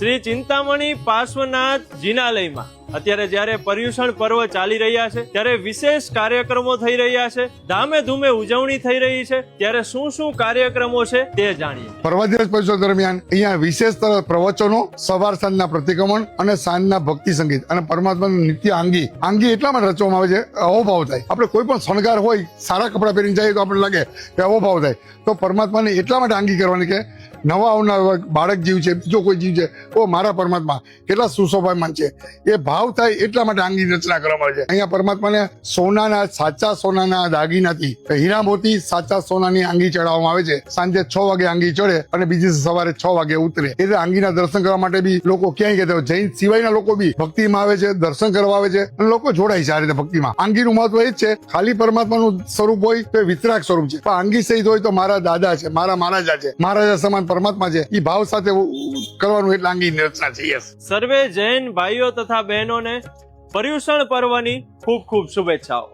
શ્રી ચિંતામણી પાર્શ્વનાથ જિનાલયમાં અત્યારે જ્યારે પર્યુષણ પર્વ ચાલી રહ્યા છે, ત્યારે વિશેષ કાર્યક્રમો થઈ રહ્યા છે ધામે ધૂમે ઉજવણી થઈ રહી છે, ત્યારે શું શું કાર્યક્રમો છે તે જાણીએ. પર્વદિવસ પરિષદ દરમિયાન અહીંયા વિશેષ પ્રવચનો, સવાર સાંજના પ્રતિક્રમણ અને સાંજના ભક્તિ સંગીત. અને પરમાત્માનું નિત્ય આંગી. આંગી એટલા માટે રચવામાં આવે છે, અહોભાવ થાય. આપણે કોઈ પણ શણગાર હોય, સારા કપડાં પહેરીને જઈએ તો આપણે લાગે કે અહોભાવ થાય. તો પરમાત્માને એટલા માટે આંગી કરવાની કે નવા આવનાર બાળક જીવ છે, બીજો કોઈ જીવ છે, ઓ મારા પરમાત્મા, કેટલા સુશોભાયમાન છે. એ ભાવ થાય એટલા માટે આંગી રચના કરવામાં આવે છે. અહીંયા પરમાત્માને સોનાના, સાચા સોનાના દાગીનાથી હીરા મોતી સાચા સોનાની આંગી ચડાવવામાં આવે છે. સાંજે છ વાગે આંગી ચડે અને બીજી સવારે છ વાગે ઉતરે. એટલે આંગીના દર્શન કરવા માટે બી લોકો ક્યાંય કહેતા હોય. જૈન સિવાયના લોકો બી ભક્તિમાં આવે છે, દર્શન કરવા આવે છે. અને લોકો જોડાય છે આ રીતે ભક્તિમાં. આંગીનું મહત્વ એ જ છે, ખાલી પરમાત્માનું સ્વરૂપ હોય તો વિતરાક સ્વરૂપ છે. પણ આંગી સહિત હોય તો મારા દાદા છે, મારા મહારાજા છે. મહારાજા સમાન પરમાત્મા છે એ ભાવ સાથે કરવાનું એટલા આંગીની રચના છે સર્વે જૈન ભાઈઓ તથા બહેનોને પર્યુષણ પર્વની ખૂબ ખૂબ શુભેચ્છાઓ.